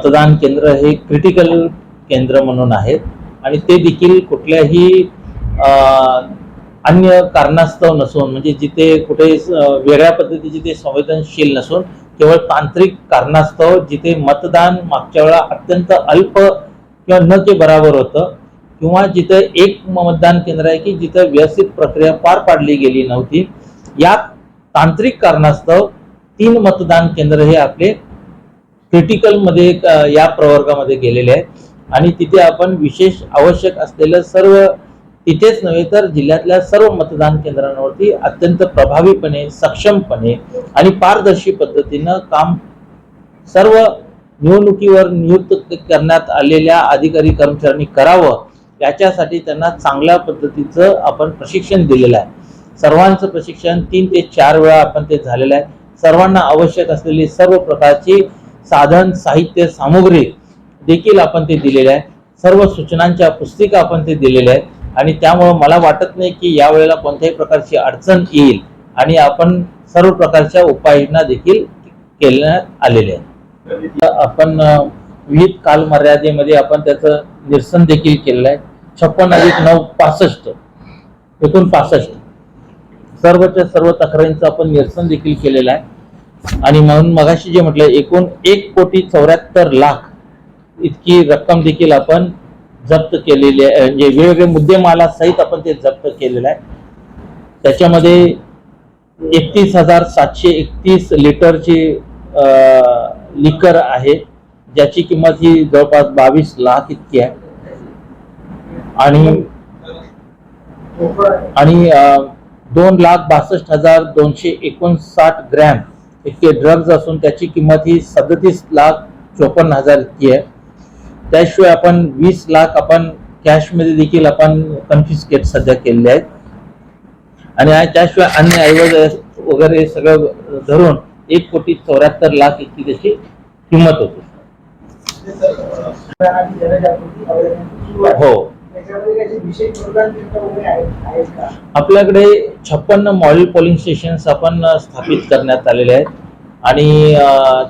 मतदान केंद्र हे क्रिटिकल केंद्र म्हणून आहेत. आणि ते देखील कुठल्याही अन्य कारणास्तव नसून म्हणजे जिथे कुठे वेगळ्या पद्धतीचे ते संवेदनशील नसून केवळ तांत्रिक कारणास्तव जिथे मतदान मागच्या वेळा अत्यंत अल्प किंवा न ते बराबर होतं किंवा जिथं एक मतदान केंद्र आहे की जिथं व्यवस्थित प्रक्रिया पार पाडली गेली नव्हती या तांत्रिक कारणास्तव तीन मतदान केंद्र हे आपले क्रिटिकलमध्ये या प्रवर्गामध्ये गेलेले आहेत. आणि तिथे आपण विशेष आवश्यक असलेलं सर्व तिथेच नव्हे तर जिल्ह्यातल्या सर्व मतदान केंद्रांवरती अत्यंत प्रभावीपणे सक्षमपणे आणि पारदर्शी पद्धतीनं काम सर्व निवडणुकीवर नियुक्त करण्यात आलेल्या अधिकारी कर्मचाऱ्यांनी करावं याच्यासाठी त्यांना चांगल्या पद्धतीचं आपण प्रशिक्षण दिलेलं आहे. सर्वांचं प्रशिक्षण तीन ते चार वेळा आपण ते झालेलं आहे. सर्वांना आवश्यक असलेली सर्व प्रकारची साधन साहित्य सामुग्री देखील आपण ते दिलेले आहे सर्व सूचनांच्या पुस्तिका आपण ते दिलेल्या आहेत. आणि त्यामुळं मला वाटत नाही की यावेळेला कोणत्याही प्रकारची अडचण येईल. आणि आपण सर्व प्रकारच्या उपाययोजना देखील केल्यात आलेल्या आहेत. आपण अ, विविध कालमर्यादेमध्ये आपण त्याचं निरसन देखील केलेलं आहे. छप्पन अधिक नऊ पासष्ट. एकूण पासष्ट. सर्वच्या सर्व तक्रारींचं आपण निरसन देखील केलेलं आहे. आणि म्हणून मगाशी जे म्हटलं एकूण एक कोटी चौऱ्याहत्तर लाख इतकी रक्कम देखील आपण जप्त केलेली आहे. म्हणजे वेगवेगळे मुद्देमाला सहित आपण ते जप्त केलेलं आहे. त्याच्यामध्ये एकतीस हजार सातशे एकतीस लिटरची लिकर आहे. ज्याची किंमत ही जवळपास बावीस लाख इतकी आहे. आणि आणि दोन लाख बासष्ट हजार दोनशे एकोणसाठ ग्रॅम इतके ड्रग्ज असून त्याची किंमत ही सदतीस लाख चोपन्न हजार इतकी आहे. त्याशिवाय आपण वीस लाख आपण कॅशमध्ये देखील आपण कन्फिस्केट सध्या केलेले आहेत. आणि त्याशिवाय अन्य ऐवज वगैरे सगळं धरून एक कोटी चौऱ्याहत्तर लाख इतकी त्याची किंमत होती. हो. आपल्याकडे छप्पन्न मॉडेल पोलिंग स्टेशन्स आपण स्थापित करण्यात आलेले आहेत. आणि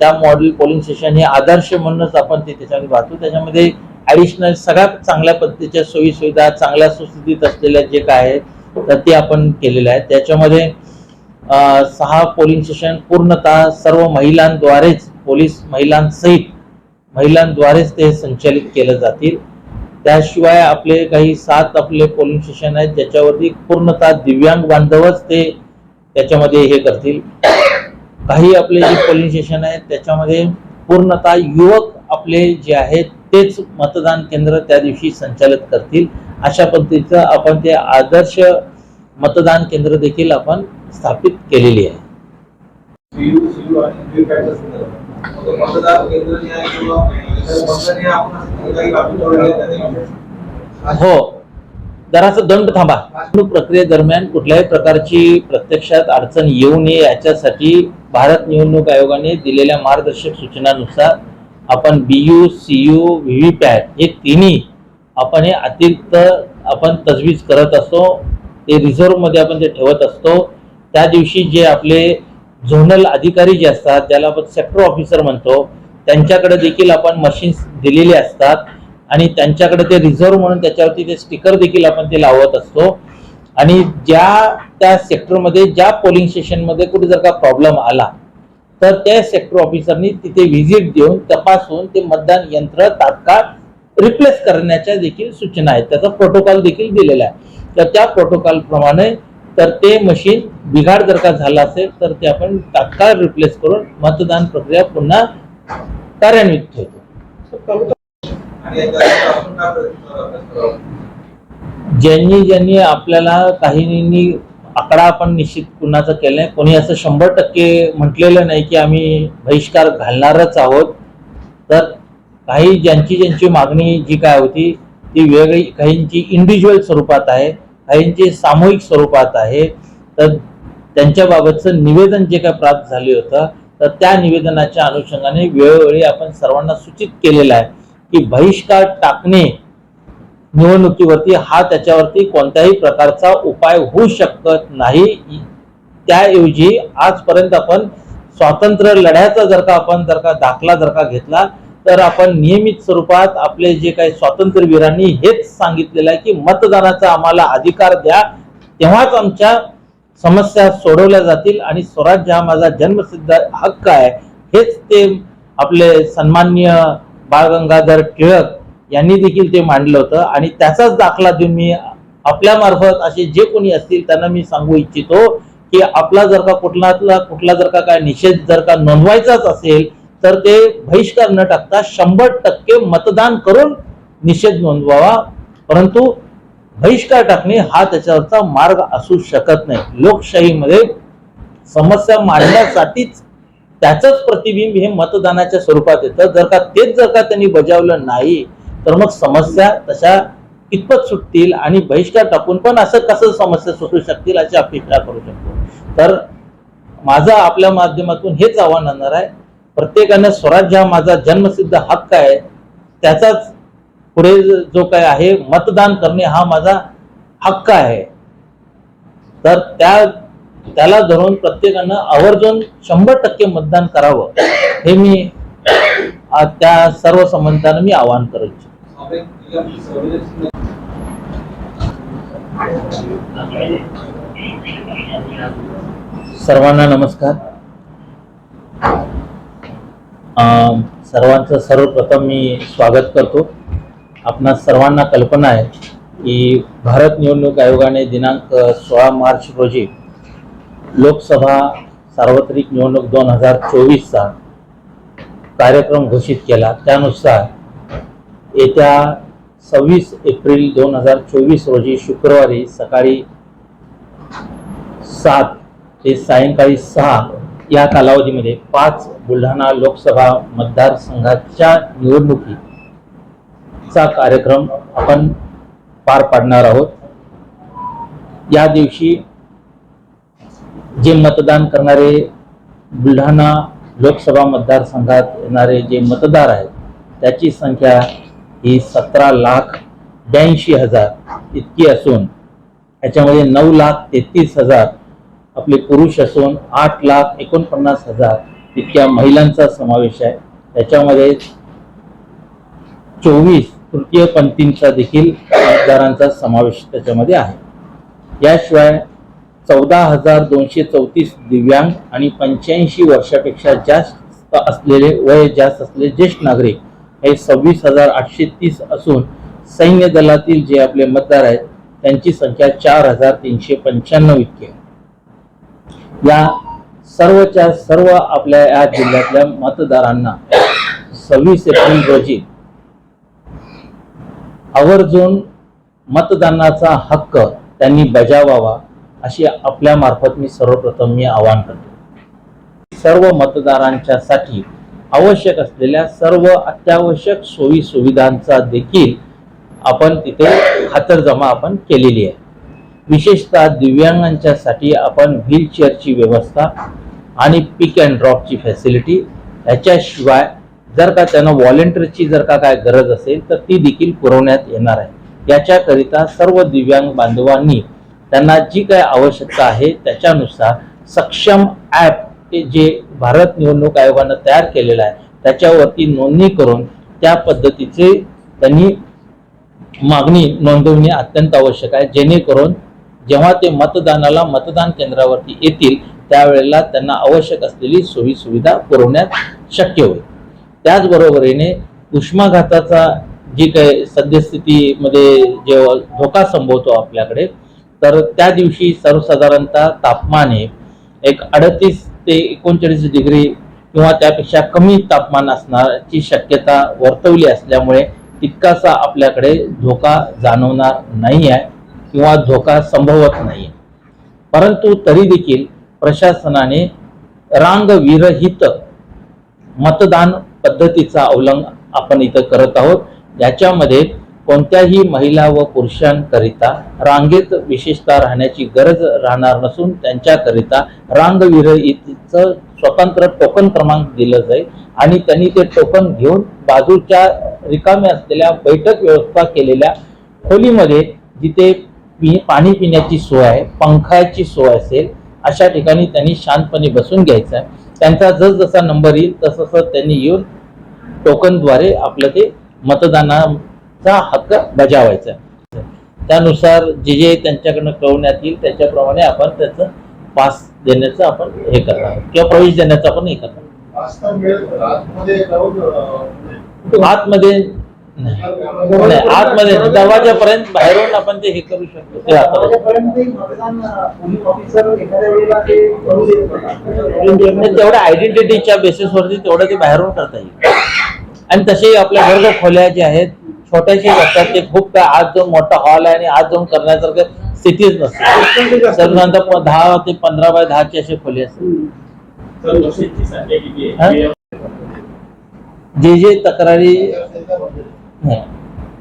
त्या मॉडेल पोलिंग स्टेशन हे आदर्श म्हणूनच आपण ते त्याच्यामध्ये पाहतो त्याच्यामध्ये ॲडिशनल सगळ्यात चांगल्या पद्धतीच्या सोयी सुविधा चांगल्या सुस्थितीत असलेल्या जे काय आहेत तर ते आपण केलेलं आहे त्याच्यामध्ये सहा पोलिंग स्टेशन पूर्णतः सर्व महिलांद्वारेच पोलीस महिलांसहित महिलांद्वारेच ते संचालित केलं जातील. त्याशिवाय आपले काही सात आपले पोलिंग स्टेशन आहेत ज्याच्यावरती पूर्णतः दिव्यांग बांधवच ते त्याच्यामध्ये हे करतील. काही आपले जे पोलिंग स्टेशन आहेत त्याच्यामध्ये पूर्णतः युवक आपले जे आहेत तेच मतदान केंद्र त्या दिवशी संचालित करतील. अशा पद्धतीचं आपण ते आदर्श मतदान केंद्र देखील आपण स्थापित केलेली आहे. मतदार केंद्र जे आहे किंवा आपण काही हो. जरासा दंड थांबा. निवडणूक प्रक्रियेदरम्यान कुठल्याही प्रकारची प्रत्यक्षात अडचण येऊ नये याच्यासाठी भारत निवडणूक आयोगाने दिलेल्या मार्गदर्शक सूचनानुसार आपण बीयू व्ही पॅट हे तिन्ही आपण हे अतिरिक्त आपण तजवीज करत असतो. ते रिझर्व्हमध्ये आपण ते ठेवत असतो त्या दिवशी जे आपले झोनल अधिकारी जे असतात ज्याला आपण सेक्टर ऑफिसर म्हणतो त्यांच्याकडे देखील आपण मशीन्स दिलेले असतात आणि त्यांच्याकडे ते रिझर्व्ह म्हणून त्याच्यावरती ते स्टिकर देखील आपण ते लावत असतो. आणि ज्या त्या सेक्टरमध्ये ज्या पोलिंग स्टेशनमध्ये कुठे जर का प्रॉब्लेम आला तर त्या सेक्टर ऑफिसरनी तिथे व्हिजिट देऊन तपासून ते मतदान यंत्र तात्काळ रिप्लेस करण्याच्या देखील सूचना आहेत. त्याचा प्रोटोकॉल देखील दिलेला आहे. तर त्या प्रोटोकॉल प्रमाणे तर ते मशीन बिघाड जर का झाला असेल तर ते आपण तात्काळ रिप्लेस करून मतदान प्रक्रिया पुन्हा कार्यान्वित ठेवतो. ज्यांनी ज्यांनी आपल्याला काहींनी आकडा आपण निश्चित कुणाचा केलाय कोणी असं शंभर टक्के म्हटलेलं नाही की आम्ही बहिष्कार घालणारच आहोत तर काही ज्यांची ज्यांची मागणी जी काय होती ती वेगळी काहींची इंडिव्हिज्युअल स्वरूपात आहे. काहींची सामूहिक स्वरूपात आहे. तर त्यांच्याबाबतचं निवेदन जे काय प्राप्त झाले होतं तर त्या निवेदनाच्या अनुषंगाने वेळोवेळी आपण सर्वांना सूचित केलेलं आहे की बहिष्कार टाकणे निवडणुकीवरती हा त्याच्यावरती कोणत्याही प्रकारचा उपाय होऊ शकत नाही. त्याऐवजी आजपर्यंत आपण स्वातंत्र्य लढ्याचा जर का आपण जर का दाखला जर का घेतला तर आपण नियमित स्वरूपात आपले जे काही स्वातंत्र्यवीरांनी हेच सांगितलेलं आहे की मतदानाचा आम्हाला अधिकार द्या. तेव्हाच आमच्या समस्या सोडवल्या जातील आणि स्वराज्य हा माझा जन्मसिद्ध हक्क आहे. हेच ते आपले सन्माननीय बाळ गंगाधर टिळक यांनी देखील ते मांडलं होतं. आणि त्याचाच दाखला देऊन मी आपल्या मार्फत असे जे कोणी असतील त्यांना मी सांगू इच्छितो की आपला जर का कुठला कुठला जर का काय निषेध जर का नोंदवायचाच असेल तर ते बहिष्कार न टाकता शंभर टक्के मतदान करून निषेध नोंदवावा. परंतु बहिष्कार टाकणे हा त्याच्यावरचा मार्ग असू शकत नाही. लोकशाहीमध्ये समस्या मांडण्यासाठीच त्याचंच प्रतिबिंब हे मतदानाच्या स्वरूपात येतं. जर का तेच जर का त्यांनी बजावलं नाही तर मग समस्या तशा कितपत सुटतील आणि बहिष्कार टाकून पण असं कसं समस्या सुटू शकतील अशी अपेक्षा करू शकतो. तर माझं आपल्या माध्यमातून हेच आव्हान आणणार आहे. प्रत्येकानं स्वराज्य हा माझा जन्मसिद्ध हक्क आहे. त्याचाच पुढे जो काय आहे मतदान करणे हा माझा हक्क आहे. तर त्या त्याला धरून प्रत्येकानं आवर्जून शंभर टक्के मतदान करावं हे मी त्या सर्व संबंधानं मी आवाहन करू इच्छितो सर्वांना नमस्कार. सर्वांचं सर्वप्रथम मी स्वागत करतो. आपणा सर्वांना कल्पना आहे की भारत निवडणूक आयोगाने दिनांक सोळा मार्च रोजी लोकसभा सार्वत्रिक निवडणूक दोन हजार चोवीसचा कार्यक्रम घोषित केला. त्यानुसार येत्या सव्वीस एप्रिल दोन हजार चोवीस रोजी शुक्रवारी सकाळी सात ते सायंकाळी सहा या कालावधीमध्ये पाच बुलढाणा लोकसभा मतदारसंघाच्या निवडणुकीचा कार्यक्रम आपण पार पाडणार आहोत. या दिवशी जे मतदान करणारे बुलढाणा लोकसभा मतदारसंघात येणारे जे मतदार आहेत त्याची संख्या ही सतरा लाख ब्याऐंशी हजार इतकी असून याच्यामध्ये नऊ लाख तेहतीस हजार आपले पुरुष असून आठ लाख एकोणपन्नास हजार इतक्या महिलांचा समावेश आहे. त्याच्यामध्ये चोवीस तृतीयपंथींचा देखील मतदारांचा समावेश त्याच्यामध्ये आहे. याशिवाय चौदा हजार दोनशे चौतीस दिव्यांग आणि पंच्याऐंशी वर्षापेक्षा जास्त असलेले वय जास्त असलेले ज्येष्ठ नागरिक हे सव्वीस हजार आठशे तीस असून सैन्य दलातील जे आपले मतदार आहेत त्यांची संख्या चार हजार तीनशे पंच्याण्णव इतकी आहे. या सर्वच्या सर्व आपल्या या जिल्ह्यातल्या मतदारांना सव्वीस एप्रिल रोजी आवर्जून मतदानाचा हक्क त्यांनी बजावावा अशी आपल्या मार्फत मी सर्वप्रथम मी आवाहन करतो. सर्व मतदारांच्या साठी आवश्यक असलेल्या सर्व अत्यावश्यक सोयी सुविधांचा देखील आपण तिथे खातरजमा आपण केलेली आहे. विशेषतः दिव्यांगांच्यासाठी आपण व्हीलचेअरची व्यवस्था आणि पिक अँड ड्रॉपची फॅसिलिटी याच्याशिवाय जर का त्यांना व्हॉलेंटियरची जर का काय गरज असेल तर ती देखील पुरवण्यात येणार आहे. याच्याकरिता सर्व दिव्यांग बांधवांनी त्यांना जी काय आवश्यकता आहे त्याच्यानुसार सक्षम ॲप जे भारत निवडणूक आयोगानं तयार केलेलं आहे त्याच्यावरती नोंदणी करून त्या पद्धतीचे त्यांनी मागणी नोंदवणे अत्यंत आवश्यक आहे जेणेकरून जेव्हा ते मतदानाला मतदान केंद्रावरती येतील त्यावेळेला त्यांना आवश्यक असलेली सोयी सुविधा पुरवण्यात शक्य होईल. त्याचबरोबरीने उष्माघाताचा जी काही सद्यस्थितीमध्ये जेव्हा धोका संभवतो आपल्याकडे तर त्या दिवशी सर्वसाधारणतः तापमान हे एक अडतीस ते एकोणचाळीस डिग्री किंवा त्यापेक्षा कमी तापमान असणारची शक्यता वर्तवली असल्यामुळे तितकासा आपल्याकडे धोका जाणवणार नाही आहे किंवा धोका संभवत नाही. परंतु तरी देखील प्रशासनाने रांगविरहित मतदान पद्धतीचा अवलंब आपण इथं करत आहोत. याच्यामध्ये कोणत्याही महिला व पुरुषांकरिता रांगेत विशेषतः राहण्याची गरज राहणार नसून त्यांच्याकरिता रांगविरहितचं स्वतंत्र टोकन क्रमांक दिलं जाईल आणि त्यांनी ते टोकन घेऊन बाजूच्या रिकाम्या असलेल्या बैठक व्यवस्था केलेल्या खोलीमध्ये जिथे पि पाणी पिण्याची सोय आहे पंखाची सोय असेल अशा ठिकाणी त्यांनी शांतपणे बसून घ्यायचं आहे. त्यांचा जसजसा नंबर येईल तसं त्यांनी येऊन टोकनद्वारे आपलं ते मतदानाचा हक्क बजावायचा. त्यानुसार जे जे त्यांच्याकडनं कळवण्यात येईल त्याच्याप्रमाणे आपण त्याचं पास देण्याचं आपण हे करणार किंवा प्रवेश देण्याचं आपण हे करणार आतमध्ये नाही नाही, आतमध्ये. दरवाजापर्यंत बाहेरून आपण ते हे करू शकतो ते म्हणजे. तेवढ्या आयडेंटिटीच्या बेसिसवरती तेवढं ते बाहेरून करता येईल आणि तसेही आपल्या वर्ग खोल्या ज्या आहेत छोट्याशे असतात ते खूप काय आज जाऊन मोठा हॉल आहे आणि आज जाऊन करण्यासारखं स्थितीच नसते साधारणतः दहा ते पंधरा बाय दहाची अशी खोली असते हा? जे जे तक्रारी नाही.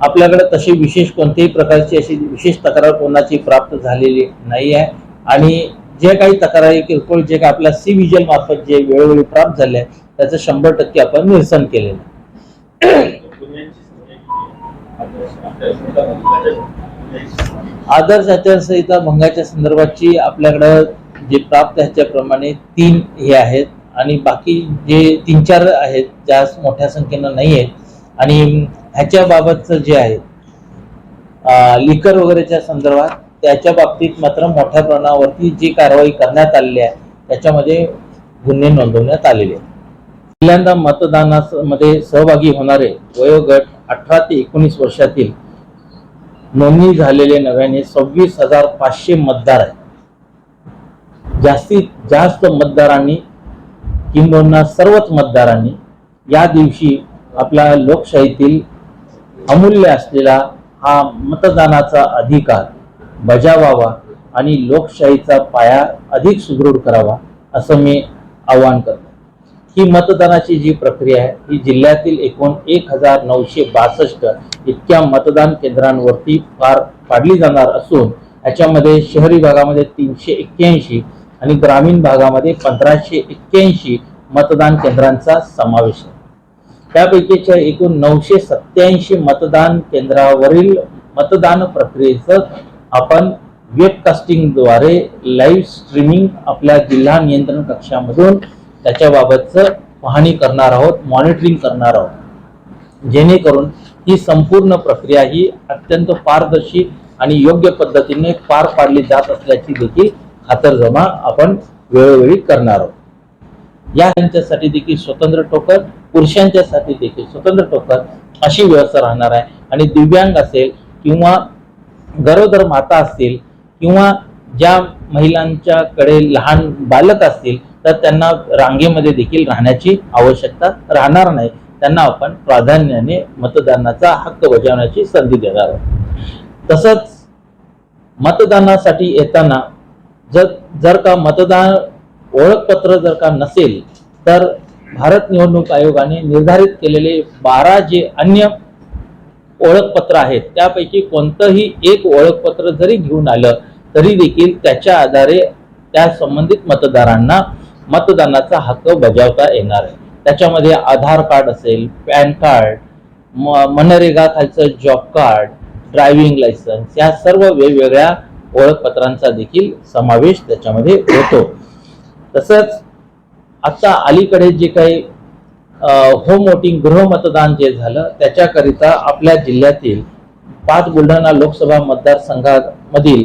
आपल्याकडे तशी विशेष कोणत्याही प्रकारची अशी विशेष तक्रार कोणाची प्राप्त झालेली नाही आहे. आणि जे काही तक्रारी किरकोळ जे काही आपल्या सी विजल मार्फत जे वेळोवेळी प्राप्त झाले त्याचं शंभर टक्के आपण निरसन केलेलं आदर्श आचारसंहिता भंगाच्या संदर्भाची आपल्याकडं जे प्राप्त ह्याच्याप्रमाणे तीन हे आहेत. आणि बाकी जे तीन चार आहेत ज्या मोठ्या संख्येनं नाही आहेत. आणि ह्याच्याबाबतचं जे आहे लिकर वगैरेच्या संदर्भात त्याच्या बाबतीत मात्र मोठ्या प्रमाणावरती जी कारवाई करण्यात आलेली आहे त्याच्यामध्ये गुन्हे नोंदवण्यात आलेले आहेत. पहिल्यांदा मतदानामध्ये सहभागी होणारे वयोगट अठरा ते एकोणीस वर्षातील नोंदणी झालेले नव्याने सव्वीस हजार पाचशे मतदार आहेत. जास्तीत जास्त मतदारांनी किंबहुना सर्वच मतदारांनी या दिवशी आपल्या लोकशाहीतील अमूल्य असलेला हा मतदानाचा अधिकार बजावावा आणि लोकशाहीचा पाया अधिक सुदृढ करावा असं मी आवाहन करतो. ही मतदानाची जी प्रक्रिया आहे ही जिल्ह्यातील एकूण एक हजार नऊशे बासष्ट इतक्या मतदान केंद्रांवरती पार पाडली जाणार असून याच्यामध्ये शहरी भागामध्ये तीनशे एक्क्याऐंशी आणि ग्रामीण भागामध्ये पंधराशे एक्क्याऐंशी मतदान केंद्रांचा समावेश आहे. त्यापैकीच्या एकूण नऊशे सत्याऐंशी मतदान केंद्रावरील मतदान प्रक्रियेचं आपण वेबकास्टिंगद्वारे लाईव्ह स्ट्रीमिंग आपल्या जिल्हा नियंत्रण कक्षामधून त्याच्याबाबतचं पाहणी करणार आहोत मॉनिटरिंग करणार आहोत. जेणेकरून ही संपूर्ण प्रक्रिया ही अत्यंत पारदर्शी आणि योग्य पद्धतीने पार पाडली जात असल्याची देखील खातरजमा आपण वेळोवेळी करणार आहोत. या यांच्यासाठी देखील स्वतंत्र टोकन पुरुषांच्यासाठी देखील स्वतंत्र टोकन अशी व्यवस्था राहणार आहे. आणि दिव्यांग असेल किंवा गरोदर माता असतील किंवा ज्या महिलांच्याकडे लहान बालक असतील तर त्यांना रांगेमध्ये देखील राहण्याची आवश्यकता राहणार नाही. त्यांना आपण प्राधान्याने मतदानाचा हक्क बजावण्याची संधी देणार आहोत. तसंच मतदानासाठी येताना जर जर का मतदान ओळखपत्र जर का नसेल तर भारत निवडणूक आयोगाने निर्धारित केलेले बारा जे अन्य ओळखपत्र आहेत त्यापैकी कोणतंही एक ओळखपत्र जरी घेऊन आलं तरी देखील त्याच्या आधारे त्या संबंधित मतदारांना मतदानाचा हक्क बजावता येणार आहे. त्याच्यामध्ये आधार कार्ड असेल पॅन कार्ड म मनरेगा खालचं जॉब कार्ड ड्रायव्हिंग लायसन्स या सर्व वेगवेगळ्या ओळखपत्रांचा देखील समावेश त्याच्यामध्ये होतो. तसंच आता अलीकडे जे काही होम वोटिंग गृहमतदान जे झालं त्याच्याकरिता आपल्या जिल्ह्यातील पाच बुलढाणा लोकसभा मतदारसंघामधील